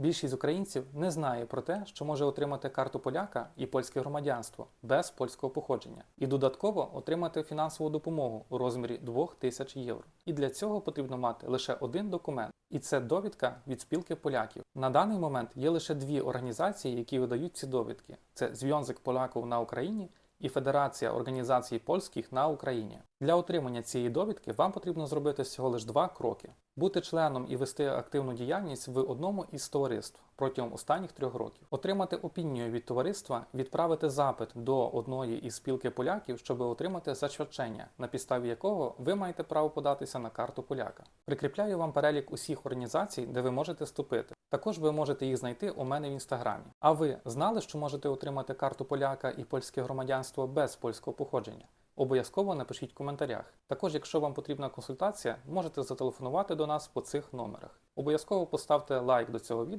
Більшість українців не знає про те, що може отримати карту поляка і польське громадянство без польського походження, і додатково отримати фінансову допомогу у розмірі 2000 євро. І для цього потрібно мати лише один документ, і це довідка від спілки поляків. На даний момент є лише дві організації, які видають ці довідки: це Зв'язок поляків на Україні і Федерація організацій польських на Україні. Для отримання цієї довідки вам потрібно зробити всього лише два кроки: бути членом і вести активну діяльність в одному із товариств протягом останніх трьох років, отримати опінію від товариства, відправити запит до одної із спілки поляків, щоб отримати зачверчення, на підставі якого ви маєте право податися на карту поляка. Прикріпляю вам перелік усіх організацій, де ви можете вступити. Також ви можете їх знайти у мене в інстаграмі. А ви знали, що можете отримати карту поляка і польське громадянство без польського походження? Обов'язково напишіть в коментарях. Також, якщо вам потрібна консультація, можете зателефонувати до нас по цих номерах. Обов'язково поставте лайк до цього відео.